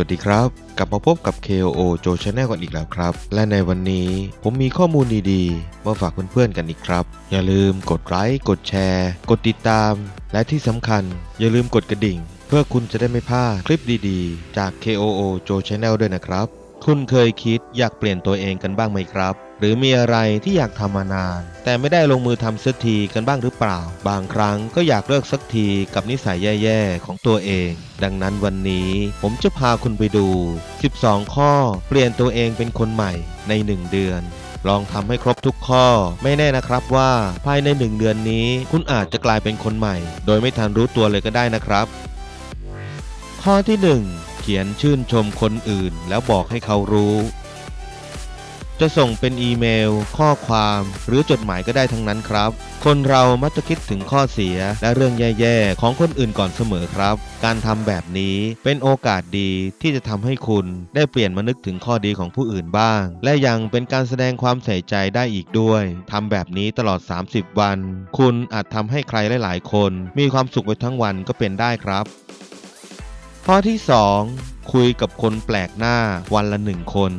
วัสดีครับ กลับมาพบกับ KOO Joe Channel กันอีกแล้วครับ และในวันนี้ผมมีข้อมูลดีๆ มาฝากเพื่อนๆกันอีกครับ อย่าลืมกดไลค์กดแชร์ กดติดตาม และที่สำคัญ อย่าลืมกดกระดิ่ง เพื่อคุณจะได้ไม่พลาดคลิปดีๆ จาก KOO Joe Channel ด้วยนะครับ คุณเคยคิดอยากเปลี่ยนตัวเองกันบ้างไหมครับ หรือมีอะไรที่อยากทำมานาน แต่ไม่ได้ลงมือทำสักทีกันบ้างหรือเปล่า บางครั้งก็อยากเลิกสักทีกับนิสัยแย่ๆ ของตัวเอง ดังนั้นวันนี้ผมจะพาคุณไปดู 12 ข้อ เปลี่ยนตัวเองเป็นคนใหม่ใน 1 เดือนลองทำให้ครบทุกข้อ ไม่แน่นะครับว่าภายใน1เดือนนี้ คุณอาจจะกลายเป็นคนใหม่ โดยไม่ทันรู้ตัวเลยก็ได้นะครับ ข้อที่ 1 เขียนชื่นชมคนอื่น แล้วบอกให้เขารู้ จะส่งเป็นอีเมล ข้อความหรือจดหมายก็ได้ทั้งนั้นครับ คนเรามักจะคิดถึงข้อเสียและเรื่องแย่ๆ ของคนอื่นก่อนเสมอครับ การทำแบบนี้เป็นโอกาสดีที่จะทำให้คุณได้เปลี่ยนมานึกถึงข้อดีของผู้อื่นบ้าง และยังเป็นการแสดงความใส่ใจได้อีกด้วยทำแบบนี้ตลอด 30 วัน คุณอาจทำให้ใครหลายๆ คน มีความสุขไปทั้งวันก็เป็นได้ครับ ข้อที่ 2 คุยกับคนแปลกหน้าวันละหนึ่งคน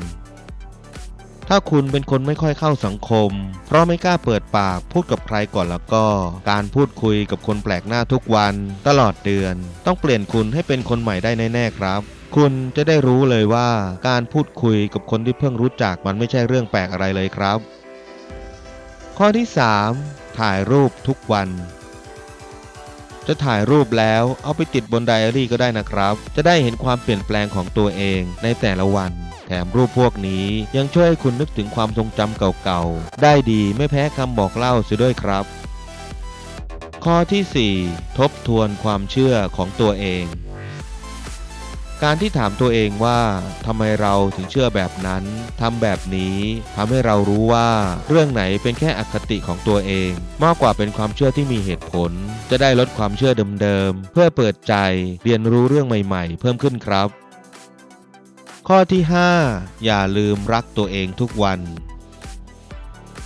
ถ้าคุณเป็นคนไม่ค่อยเข้าสังคม เพราะไม่กล้าเปิดปากพูดกับใครก่อนแล้วก็ การพูดคุยกับคนแปลกหน้าทุกวัน ตลอดเดือน ต้องเปลี่ยนคุณให้เป็นคนใหม่ได้แน่ๆครับคุณจะได้รู้เลยว่าการพูดคุยกับคนที่เพิ่งรู้จักมันไม่ใช่เรื่องแปลกอะไรเลยครับ ข้อที่ 3 ถ่ายรูปทุกวัน จะถ่ายรูปแล้วเอาไปติดบนไดอารี่ก็ได้นะครับ จะได้เห็นความเปลี่ยนแปลงของตัวเองในแต่ละวัน แถมรูปพวกนี้ ยังช่วยให้คุณนึกถึงความทรงจำเก่าๆ ได้ดีไม่แพ้คำบอกเล่าเสียด้วยครับ ข้อที่ 4 ทบทวนความเชื่อของตัวเอง การที่ถามตัวเองว่าทำไมเราถึงเชื่อแบบนั้นทำแบบนี้ทำให้เรารู้ว่าเรื่องไหนเป็นแค่อคติของตัวเอง มากกว่าเป็นความเชื่อที่มีเหตุผล จะได้ลดความเชื่อเดิมๆเพื่อเปิดใจเรียนรู้เรื่องใหม่ ๆ เพิ่มขึ้นครับ ข้อที่ 5 อย่าลืมรักตัวเองทุกวัน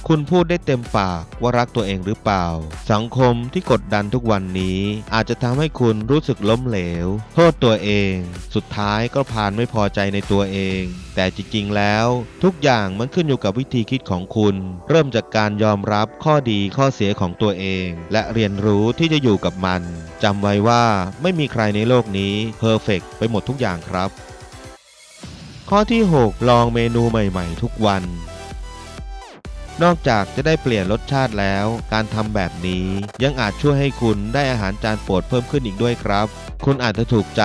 คุณพูดได้เต็มปากว่ารักตัวเองหรือเปล่า สังคมที่กดดันทุกวันนี้ อาจจะทำให้คุณรู้สึกล้มเหลว โทษตัวเอง สุดท้ายก็ผ่านไม่พอใจในตัวเอง แต่จริงๆแล้ว ทุกอย่างมันขึ้นอยู่กับวิธีคิดของคุณ เริ่มจากการยอมรับข้อดีข้อเสียของตัวเอง และเรียนรู้ที่จะอยู่กับมันจำไว้ว่าไม่มีใครในโลกนี้เพอร์เฟกไปหมดทุกอย่างครับ ข้อที่ 6 ลองเมนูใหม่ๆ ทุกวัน นอกจากจะได้เปลี่ยนรสชาติแล้ว การทำแบบนี้ยังอาจช่วยให้คุณได้อาหารจานโปรดเพิ่มขึ้นอีกด้วยครับ คุณอาจจะถูกใจ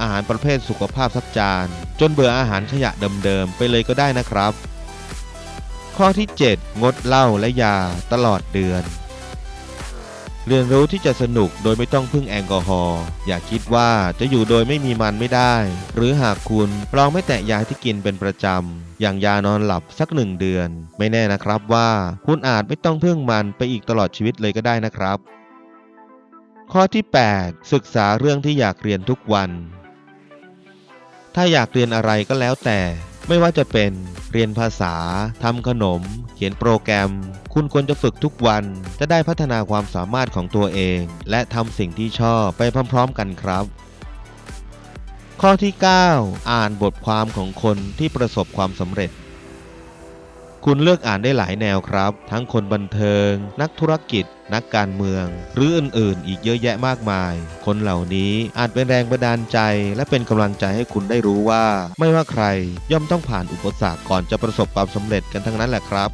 อาหารประเภทสุขภาพสักจาน จนเบื่ออาหารขยะเดิมๆไปเลยก็ได้นะครับ ข้อที่ 7 งดเหล้าและยาตลอดเดือน เรียนรู้ที่จะสนุกโดยไม่ต้องพึ่งแอลกอฮอล์อย่าคิดว่าจะอยู่โดยไม่มีมันไม่ได้ หรือหากคุณลองไม่แตะยาที่กินเป็นประจำ อย่างยานอนหลับสักหนึ่งเดือน ไม่แน่นะครับว่าคุณอาจไม่ต้องพึ่งมันไปอีกตลอดชีวิตเลยก็ได้นะครับ ข้อที่ 8 ศึกษาเรื่องที่อยากเรียนทุกวัน ถ้าอยากเรียนอะไรก็แล้วแต่ ไม่ว่าจะเป็นเรียนภาษาทำขนม เขียนโปรแกรม คุณควรจะฝึกทุกวัน จะได้พัฒนาความสามารถของตัวเอง และทำสิ่งที่ชอบไปพร้อมๆกันครับ ข้อที่ 9 อ่านบทความของคนที่ประสบความสำเร็จ คุณเลือกอ่านได้หลายแนวครับ ทั้งคนบันเทิง นักธุรกิจ นักการเมือง หรืออื่นๆ อีกเยอะแยะมากมาย คนเหล่านี้อาจเป็นแรงบันดาลใจ และเป็นกำลังใจให้คุณได้รู้ว่า ไม่ว่าใครย่อมต้องผ่านอุปสรรคก่อนจะประสบความสำเร็จกันทั้งนั้นแหละครับ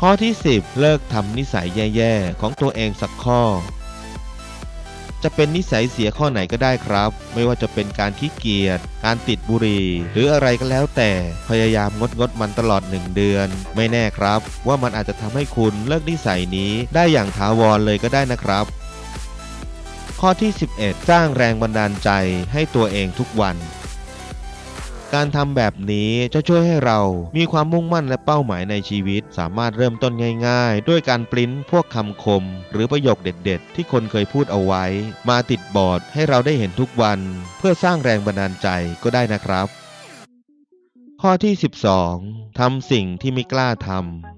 ข้อที่ 10 เลิกทำนิสัยแย่ ๆ ของตัวเองสักข้อ จะเป็นนิสัยเสียข้อไหนก็ได้ครับ ไม่ว่าจะเป็นการขี้เกียจ การติดบุหรี่ หรืออะไรก็แล้วแต่พยายามงดงดมันตลอด 1 เดือน ไม่แน่ครับ ว่ามันอาจจะทำให้คุณเลิกนิสัยนี้ได้อย่างถาวรเลยก็ได้นะครับ ข้อที่ 11 สร้างแรงบันดาลใจให้ตัวเองทุกวัน การทำแบบนี้จะช่วยให้เรามีความมุ่งมั่นและเป้าหมายในชีวิต สามารถเริ่มต้นง่ายๆ ด้วยการปริ้นพวกคำคม หรือประโยคเด็ด ๆ ที่คนเคยพูดเอาไว้ มาติดบอร์ดให้เราได้เห็นทุกวัน เพื่อสร้างแรงบันดาลใจก็ได้นะครับ ข้อที่ 12ทำสิ่งที่ไม่กล้าทำ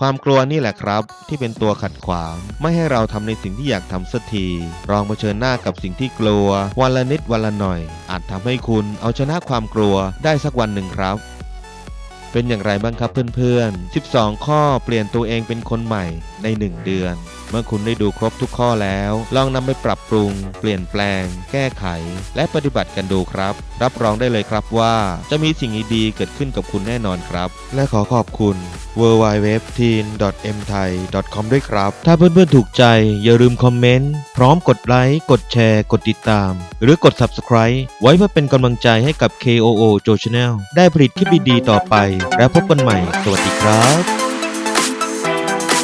ความกลัวนี่แหละครับ ที่เป็นตัวขัดขวาง ไม่ให้เราทำในสิ่งที่อยากทำสักทีลองเผชิญหน้ากับสิ่งที่กลัว วันละนิดวันละหน่อย อาจทำให้คุณเอาชนะความกลัวได้สักวันหนึ่งครับเป็นอย่างไรบ้างครับเพื่อนๆ 12 ข้อเปลี่ยนตัวเองเป็นคนใหม่ ใน 1 เดือน เมื่อคุณได้ดูครบทุกข้อแล้ว ลองนำไปปรับปรุง เปลี่ยนแปลง แก้ไข และปฏิบัติกันดูครับ รับรองได้เลยครับว่าจะมีสิ่งดีๆเกิดขึ้นกับคุณแน่นอนครับ และขอขอบคุณ w w w t e e n m t h a i c o m ด้วยครับ ถ้าเพื่อนๆถูกใจอย่าลืมคอมเมนต์ พร้อมกดไลค์ กดแชร์ กดติดตาม หรือกด Subscribe ไว้เพื่อเป็นกำลังใจให้กับ KOO Joe Channel ได้ผลิตคลิปดีๆต่อไป และพบกันใหม่ สวัสดีครับ